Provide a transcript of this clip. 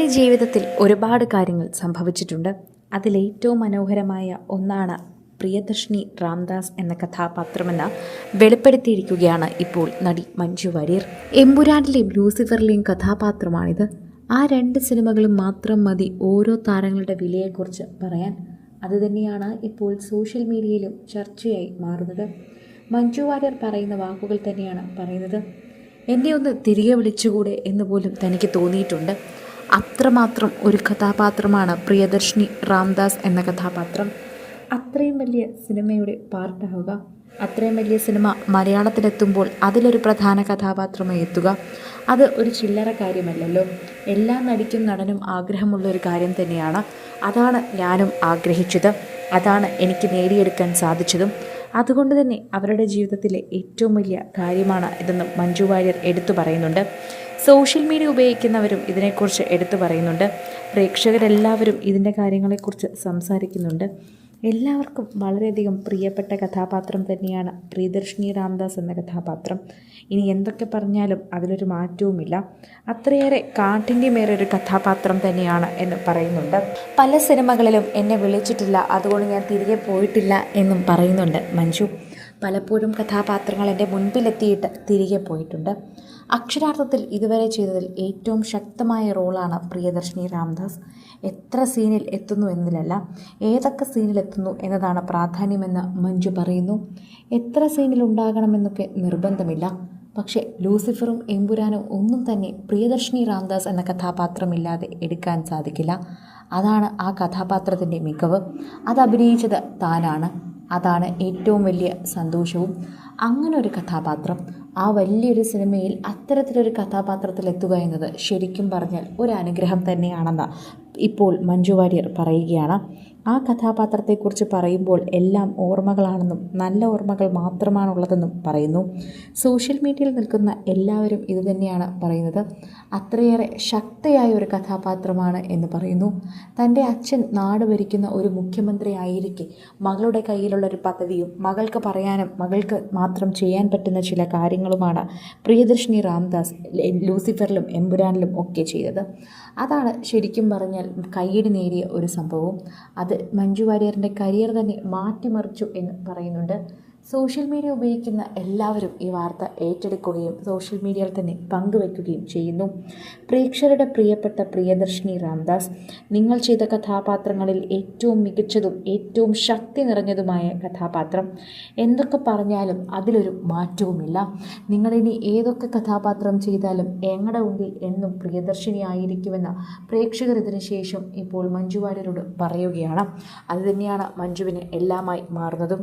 എന്റെ ജീവിതത്തിൽ ഒരുപാട് കാര്യങ്ങൾ സംഭവിച്ചിട്ടുണ്ട്. അതിലേറ്റവും മനോഹരമായ ഒന്നാണ് പ്രിയദർശിനി രാംദാസ് എന്ന കഥാപാത്രമെന്ന വെളിപ്പെടുത്തിയിരിക്കുകയാണ് ഇപ്പോൾ നടി മഞ്ജു വാര്യർ. എമ്പുരാനിലെയും ലൂസിഫറിലെയും കഥാപാത്രമാണിത്. ആ രണ്ട് സിനിമകളും മാത്രം മതി ഓരോ താരങ്ങളുടെ വിലയെക്കുറിച്ച് പറയാൻ. അതുതന്നെയാണ് ഇപ്പോൾ സോഷ്യൽ മീഡിയയിലും ചർച്ചയായി മാറുന്നത്. മഞ്ജു വാര്യർ പറയുന്ന വാക്കുകൾ തന്നെയാണ് പറയുന്നത്. എന്നെ ഒന്ന് തിരികെ വിളിച്ചുകൂടെ എന്ന് പോലും തനിക്ക് തോന്നിയിട്ടുണ്ട്. അത്രമാത്രം ഒരു കഥാപാത്രമാണ് പ്രിയദർശിനി റാംദാസ് എന്ന കഥാപാത്രം. അത്രയും വലിയ സിനിമയുടെ പാർട്ടാവുക അത്രയും വലിയ സിനിമ മലയാളത്തിലെത്തുമ്പോൾ അതിലൊരു പ്രധാന കഥാപാത്രമായി എത്തുക അത് ഒരു ചില്ലറ കാര്യമല്ലല്ലോ. എല്ലാ നടിക്കും നടനും ആഗ്രഹമുള്ള ഒരു കാര്യം തന്നെയാണ്. അതാണ് ഞാനും ആഗ്രഹിച്ചത്. അതാണ് എനിക്ക് നേടിയെടുക്കാൻ സാധിച്ചതും. അതുകൊണ്ട് തന്നെ അവരുടെ ജീവിതത്തിലെ ഏറ്റവും വലിയ കാര്യമാണ് ഇതെന്നും മഞ്ജു വാര്യർ എടുത്തു പറയുന്നുണ്ട്. സോഷ്യൽ മീഡിയ ഉപയോഗിക്കുന്നവരും ഇതിനെക്കുറിച്ച് എടുത്തു പറയുന്നുണ്ട്. പ്രേക്ഷകരെല്ലാവരും ഇതിന്റെ കാര്യങ്ങളെക്കുറിച്ച് സംസാരിക്കുന്നുണ്ട്. എല്ലാവർക്കും വളരെയധികം പ്രിയപ്പെട്ട കഥാപാത്രം തന്നെയാണ് പ്രിയദർശിനി രാംദാസ് എന്ന കഥാപാത്രം. ഇനി എന്തൊക്കെ പറഞ്ഞാലും അതിലൊരു മാറ്റവുമില്ല. അത്രയേറെ കാട്ടിന്റെ മേറെ ഒരു കഥാപാത്രം തന്നെയാണ് എന്ന് പറയുന്നുണ്ട്. പല സിനിമകളിലും എന്നെ വിളിച്ചിട്ടില്ല. അതുകൊണ്ട് ഞാൻ തിരികെ പോയിട്ടില്ല എന്നും പറയുന്നുണ്ട് മഞ്ജു. പലപ്പോഴും കഥാപാത്രങ്ങൾ എന്റെ മുൻപിലെത്തിയിട്ട് തിരികെ പോയിട്ടുണ്ട്. അക്ഷരാർത്ഥത്തിൽ ഇതുവരെ ചെയ്തതിൽ ഏറ്റവും ശക്തമായ റോളാണ് പ്രിയദർശിനി രാംദാസ്. എത്ര സീനിൽ എത്തുന്നു എന്നതിലല്ല ഏതൊക്കെ സീനിൽ എത്തുന്നു എന്നതാണ് പ്രാധാന്യമെന്ന് മഞ്ജു പറയുന്നു. എത്ര സീനിൽ ഉണ്ടാകണമെന്നൊക്കെ നിർബന്ധമില്ല. പക്ഷേ ലൂസിഫറും എമ്പുരാനും ഒന്നും തന്നെ പ്രിയദർശിനി രാംദാസ് എന്ന കഥാപാത്രമില്ലാതെ എടുക്കാൻ സാധിക്കില്ല. അതാണ് ആ കഥാപാത്രത്തിന്റെ മികവ്. അത് അഭിനയിച്ചത് താനാണ്. അതാണ് ഏറ്റവും വലിയ സന്തോഷവും. അങ്ങനെ ഒരു കഥാപാത്രം. ആ വലിയൊരു സിനിമയിൽ അത്തരത്തിലൊരു കഥാപാത്രത്തിൽ എത്തുക എന്നത് ശരിക്കും പറഞ്ഞാൽ ഒരു അനുഗ്രഹം തന്നെയാണെന്ന് ഇപ്പോൾ മഞ്ജു വാര്യർ പറയുകയാണ്. ആ കഥാപാത്രത്തെക്കുറിച്ച് പറയുമ്പോൾ എല്ലാം ഓർമ്മകളാണെന്നും നല്ല ഓർമ്മകൾ മാത്രമാണുള്ളതെന്നും പറയുന്നു. സോഷ്യൽ മീഡിയയിൽ നിൽക്കുന്ന എല്ലാവരും ഇതുതന്നെയാണ് പറയുന്നത്. അത്രയേറെ ശക്തയായ ഒരു കഥാപാത്രമാണ് എന്ന് പറയുന്നു. തന്റെ അച്ഛൻ നാട് ഭരിക്കുന്ന ഒരു മുഖ്യമന്ത്രി ആയിരിക്കെ മകളുടെ കയ്യിലുള്ള ഒരു പദവിയും മകൾക്ക് പറയാനും മകൾക്ക് മാത്രം ചെയ്യാൻ പറ്റുന്ന ചില കാര്യങ്ങളുമാണ് പ്രിയദർശിനി രാംദാസ് ലൂസിഫറിലും എമ്പുരാനിലും ഒക്കെ ചെയ്തത്. അതാണ് ശരിക്കും പറഞ്ഞാൽ കയ്യടി നേടിയ ഒരു സംഭവം. അത് മഞ്ജു വാര്യറിന്റെ കരിയർ തന്നെ മാറ്റിമറിച്ചു എന്ന് പറയുന്നുണ്ട്. സോഷ്യൽ മീഡിയ ഉപയോഗിക്കുന്ന എല്ലാവരും ഈ വാർത്ത ഏറ്റെടുക്കുകയും സോഷ്യൽ മീഡിയയിൽ തന്നെ പങ്കുവെക്കുകയും ചെയ്യുന്നു. പ്രേക്ഷകരുടെ പ്രിയപ്പെട്ട പ്രിയദർശിനി രാംദാസ് നിങ്ങൾ ചെയ്ത കഥാപാത്രങ്ങളിൽ ഏറ്റവും മികച്ചതും ഏറ്റവും ശക്തി നിറഞ്ഞതുമായ കഥാപാത്രം. എന്തൊക്കെ പറഞ്ഞാലും അതിലൊരു മാറ്റവുമില്ല. നിങ്ങളിനി ഏതൊക്കെ കഥാപാത്രം ചെയ്താലും എങ്ങടെ ഉണ്ടിൽ എന്നും പ്രിയദർശിനി ആയിരിക്കുമെന്ന് പ്രേക്ഷകർ ഇതിനു ശേഷം ഇപ്പോൾ മഞ്ജു വാര്യരോട് പറയുകയാണ്. അതുതന്നെയാണ് മഞ്ജുവിന് എല്ലാമായി മാറുന്നതും.